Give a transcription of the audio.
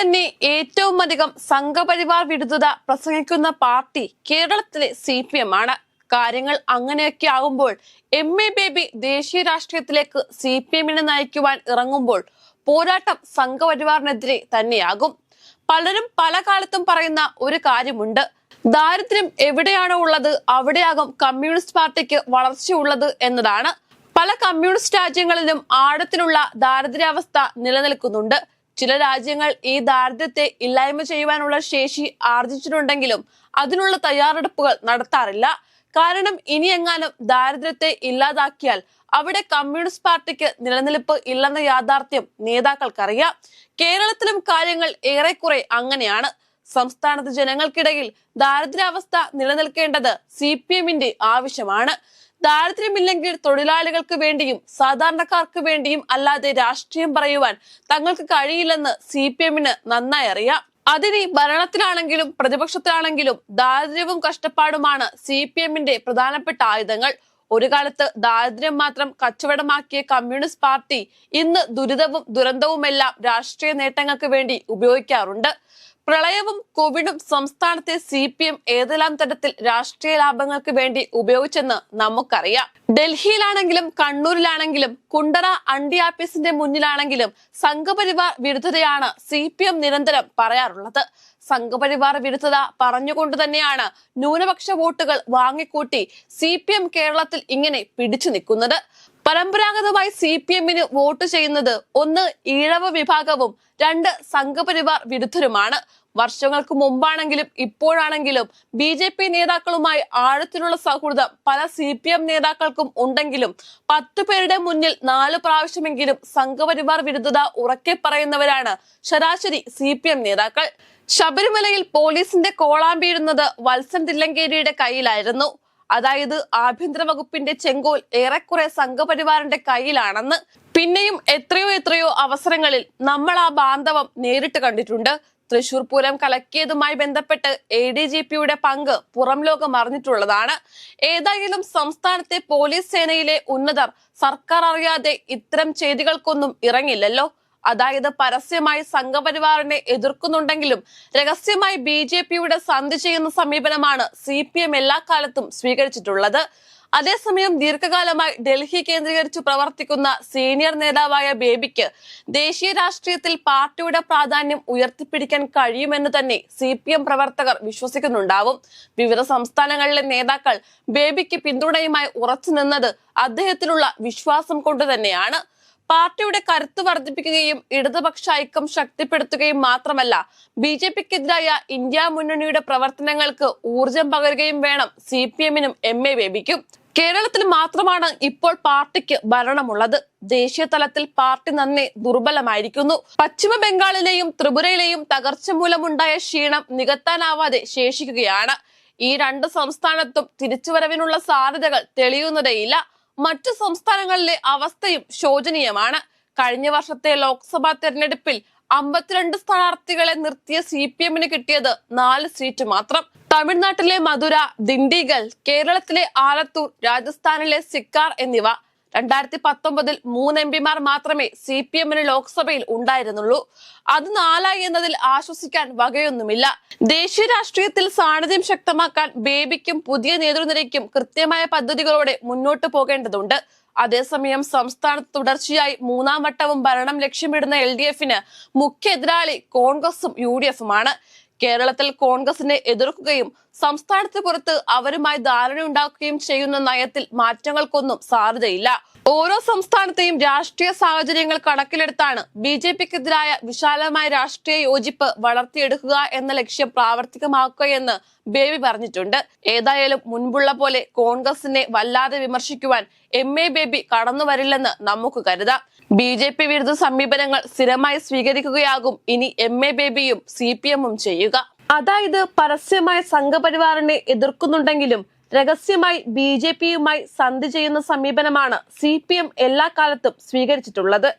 തന്നെ ഏറ്റവും അധികം സംഘപരിവാർ വിരുദ്ധത പ്രസംഗിക്കുന്ന പാർട്ടി കേരളത്തിലെ സി പി എം ആണ്. കാര്യങ്ങൾ അങ്ങനെയൊക്കെ ആകുമ്പോൾ എം എ ബേബി ദേശീയ രാഷ്ട്രീയത്തിലേക്ക് സി പി എമ്മിനെ നയിക്കുവാൻ ഇറങ്ങുമ്പോൾ പോരാട്ടം സംഘപരിവാറിനെതിരെ തന്നെയാകും. പലരും പല കാലത്തും പറയുന്ന ഒരു കാര്യമുണ്ട്. ദാരിദ്ര്യം എവിടെയാണോ ഉള്ളത് അവിടെയാകും കമ്മ്യൂണിസ്റ്റ് പാർട്ടിക്ക് വളർച്ചയുള്ളത് എന്നതാണ്. പല കമ്മ്യൂണിസ്റ്റ് രാജ്യങ്ങളിലും ആഴത്തിലുള്ള ദാരിദ്ര്യാവസ്ഥ നിലനിൽക്കുന്നുണ്ട്. ചില രാജ്യങ്ങൾ ഈ ദാരിദ്ര്യത്തെ ഇല്ലായ്മ ചെയ്യുവാനുള്ള ശേഷി ആർജിച്ചിട്ടുണ്ടെങ്കിലും അതിനുള്ള തയ്യാറെടുപ്പുകൾ നടത്താറില്ല. കാരണം ഇനി എങ്ങാനും ദാരിദ്ര്യത്തെ ഇല്ലാതാക്കിയാൽ അവിടെ കമ്മ്യൂണിസ്റ്റ് പാർട്ടിക്ക് നിലനിൽപ്പ് ഇല്ലെന്ന യാഥാർത്ഥ്യം നേതാക്കൾക്കറിയാം. കേരളത്തിലും കാര്യങ്ങൾ ഏറെക്കുറെ അങ്ങനെയാണ്. സംസ്ഥാനത്ത് ജനങ്ങൾക്കിടയിൽ ദാരിദ്ര്യാവസ്ഥ നിലനിൽക്കേണ്ടത് സി പി എമ്മിന്റെ ആവശ്യമാണ്. ദാരിദ്ര്യമില്ലെങ്കിൽ തൊഴിലാളികൾക്ക് വേണ്ടിയും സാധാരണക്കാർക്ക് വേണ്ടിയും അല്ലാതെ രാഷ്ട്രീയം പറയുവാൻ തങ്ങൾക്ക് കഴിയില്ലെന്ന് സി പി എമ്മിന് നന്നായി അറിയാം. അതിനി ഭരണത്തിലാണെങ്കിലും പ്രതിപക്ഷത്തിലാണെങ്കിലും ദാരിദ്ര്യവും കഷ്ടപ്പാടുമാണ് സി പി എമ്മിന്റെ പ്രധാനപ്പെട്ട ആയുധങ്ങൾ. ഒരു കാലത്ത് ദാരിദ്ര്യം മാത്രം കച്ചവടമാക്കിയ കമ്മ്യൂണിസ്റ്റ് പാർട്ടി ഇന്ന് ദുരിതവും ദുരന്തവുമെല്ലാം രാഷ്ട്രീയ നേട്ടങ്ങൾക്ക് വേണ്ടി ഉപയോഗിക്കാറുണ്ട്. പ്രളയവും കോവിഡും സംസ്ഥാനത്തെ സി പി എം ഏതെല്ലാം തരത്തിൽ രാഷ്ട്രീയ ലാഭങ്ങൾക്ക് വേണ്ടി ഉപയോഗിച്ചെന്ന് നമുക്കറിയാം. ഡൽഹിയിലാണെങ്കിലും കണ്ണൂരിലാണെങ്കിലും കുണ്ടറ അണ്ടി ആപ്പീസിന്റെ മുന്നിലാണെങ്കിലും സംഘപരിവാർ വിരുദ്ധതയാണ് സി പി എം നിരന്തരം പറയാറുള്ളത്. സംഘപരിവാർ വിരുദ്ധത പറഞ്ഞുകൊണ്ട് തന്നെയാണ് ന്യൂനപക്ഷ വോട്ടുകൾ വാങ്ങിക്കൂട്ടി സി പി എം കേരളത്തിൽ ഇങ്ങനെ പിടിച്ചു നിൽക്കുന്നത്. പരമ്പരാഗതമായി സി പി എമ്മിന് വോട്ട് ചെയ്യുന്നത് ഒന്ന് ഈഴവ വിഭാഗവും രണ്ട് സംഘപരിവാർ വിരുദ്ധരുമാണ്. വർഷങ്ങൾക്ക് മുമ്പാണെങ്കിലും ഇപ്പോഴാണെങ്കിലും ബി ജെ പി നേതാക്കളുമായി ആഴത്തിലുള്ള സൗഹൃദം പല സി പി എം നേതാക്കൾക്കും ഉണ്ടെങ്കിലും പത്ത് പേരുടെ മുന്നിൽ നാല് പ്രാവശ്യമെങ്കിലും സംഘപരിവാർ വിരുദ്ധത ഉറക്കെ പറയുന്നവരാണ് ശരാശരി സി പി എം നേതാക്കൾ. ശബരിമലയിൽ പോലീസിന്റെ കോളാമ്പിയിരുന്നത് വത്സൻ തില്ലങ്കേരിയുടെ കയ്യിലായിരുന്നു. അതായത് ആഭ്യന്തര വകുപ്പിന്റെ ചെങ്കോൽ ഏറെക്കുറെ സംഘപരിവാറിന്റെ കയ്യിലാണെന്ന് പിന്നെയും എത്രയോ എത്രയോ അവസരങ്ങളിൽ നമ്മൾ ആ ബാന്ധവം നേരിട്ട് കണ്ടിട്ടുണ്ട്. തൃശൂർ പൂരം കലക്കിയതുമായി ബന്ധപ്പെട്ട് എ ഡി ജി പിയുടെ പങ്ക് പുറം ലോകം അറിഞ്ഞിട്ടുള്ളതാണ്. ഏതായാലും സംസ്ഥാനത്തെ പോലീസ് സേനയിലെ ഉന്നതർ സർക്കാർ അറിയാതെ ഇത്തരം ചെയ്തികൾക്കൊന്നും ഇറങ്ങില്ലല്ലോ. അതായത് പരസ്യമായി സംഘപരിവാറിനെ എതിർക്കുന്നുണ്ടെങ്കിലും രഹസ്യമായി ബി ജെ പിയുടെ സന്ധി ചെയ്യുന്ന സമീപനമാണ് സി പി എം എല്ലാ കാലത്തും സ്വീകരിച്ചിട്ടുള്ളത്. അതേസമയം ദീർഘകാലമായി ഡൽഹി കേന്ദ്രീകരിച്ച് പ്രവർത്തിക്കുന്ന സീനിയർ നേതാവായ ബേബിക്ക് ദേശീയ രാഷ്ട്രീയത്തിൽ പാർട്ടിയുടെ പ്രാധാന്യം ഉയർത്തിപ്പിടിക്കാൻ കഴിയുമെന്ന് തന്നെ സി പി എം പ്രവർത്തകർ വിശ്വസിക്കുന്നുണ്ടാവും. വിവിധ സംസ്ഥാനങ്ങളിലെ നേതാക്കൾ ബേബിക്ക് പിന്തുണയുമായി ഉറച്ചു നിന്നത് അദ്ദേഹത്തിലുള്ള വിശ്വാസം കൊണ്ട് തന്നെയാണ്. പാർട്ടിയുടെ കരുത്ത് വർദ്ധിപ്പിക്കുകയും ഇടതുപക്ഷ ഐക്യം ശക്തിപ്പെടുത്തുകയും മാത്രമല്ല ബി ജെ പിക്കെതിരായ ഇന്ത്യ മുന്നണിയുടെ പ്രവർത്തനങ്ങൾക്ക് ഊർജം പകരുകയും വേണം. സി പി എമ്മിനും എം എ ബേബിക്കും കേരളത്തിൽ മാത്രമാണ് ഇപ്പോൾ പാർട്ടിക്ക് ഭരണമുള്ളത്. ദേശീയ തലത്തിൽ പാർട്ടി നന്നെ ദുർബലമായിരിക്കുന്നു. പശ്ചിമ ബംഗാളിലെയും ത്രിപുരയിലെയും തകർച്ച മൂലമുണ്ടായ ക്ഷീണം നികത്താനാവാതെ ശേഷിക്കുകയാണ്. ഈ രണ്ട് സംസ്ഥാനത്തും തിരിച്ചുവരവിനുള്ള സാധ്യതകൾ തെളിയുന്നതേയില്ല. മറ്റു സംസ്ഥാനങ്ങളിലെ അവസ്ഥയും ശോചനീയമാണ്. കഴിഞ്ഞ വർഷത്തെ ലോക്സഭാ തെരഞ്ഞെടുപ്പിൽ അമ്പത്തിരണ്ട് സ്ഥാനാർത്ഥികളെ നിർത്തിയ സി പി എമ്മിന് കിട്ടിയത് നാല് സീറ്റ് മാത്രം. തമിഴ്നാട്ടിലെ മധുര ദിണ്ടിഗൽ കേരളത്തിലെ ആലത്തൂർ രാജസ്ഥാനിലെ സിക്കാർ എന്നിവ രണ്ടായിരത്തി പത്തൊമ്പതിൽ മൂന്ന് എം പിമാർ മാത്രമേ സി പി എമ്മിന് ലോക്സഭയിൽ ഉണ്ടായിരുന്നുള്ളൂ. അത് നാലായി എന്നതിൽ ആശ്വസിക്കാൻ വകയൊന്നുമില്ല. ദേശീയ രാഷ്ട്രീയത്തിൽ സാന്നിധ്യം ശക്തമാക്കാൻ ബേബിക്കും പുതിയ നേതൃനിരയ്ക്കും കൃത്യമായ പദ്ധതികളോടെ മുന്നോട്ട് പോകേണ്ടതുണ്ട്. അതേസമയം സംസ്ഥാനത്ത് തുടർച്ചയായി മൂന്നാം വട്ടവും ഭരണം ലക്ഷ്യമിടുന്ന എൽ ഡി എഫിന് മുഖ്യ എതിരാളി കോൺഗ്രസും യു ഡി എഫുമാണ്. കേരളത്തിൽ കോൺഗ്രസിനെ എതിർക്കുകയും സംസ്ഥാനത്ത് പുറത്ത് അവരുമായി ധാരണയുണ്ടാക്കുകയും ചെയ്യുന്ന നയത്തിൽ മാറ്റങ്ങൾക്കൊന്നും സാധ്യതയില്ല. ഓരോ സംസ്ഥാനത്തെയും രാഷ്ട്രീയ സാഹചര്യങ്ങൾ കണക്കിലെടുത്താണ് ബി ജെ പിക്കെതിരായ വിശാലമായ രാഷ്ട്രീയ യോജിപ്പ് വളർത്തിയെടുക്കുക എന്ന ലക്ഷ്യം പ്രാവർത്തികമാക്കുകയെന്ന് ബേബി പറഞ്ഞിട്ടുണ്ട്. ഏതായാലും മുൻപുള്ള പോലെ കോൺഗ്രസിനെ വല്ലാതെ വിമർശിക്കുവാൻ എം എ ബേബി കടന്നു വരില്ലെന്ന് നമുക്ക് കരുതാം. ബി ജെ പി വിരുദ്ധ സമീപനങ്ങൾ സ്ഥിരമായി സ്വീകരിക്കുകയാകും. ഇനി എം എ ബേബിയും സി പി എമ്മും ചെയ്യുക. അതായത് പരസ്യമായ സംഘപരിവാറിനെ എതിർക്കുന്നുണ്ടെങ്കിലും രഹസ്യമായി ബി ജെ പിയുമായി സന്ധി ചെയ്യുന്ന സമീപനമാണ് സി പി എം എല്ലാ കാലത്തും സ്വീകരിച്ചിട്ടുള്ളത്.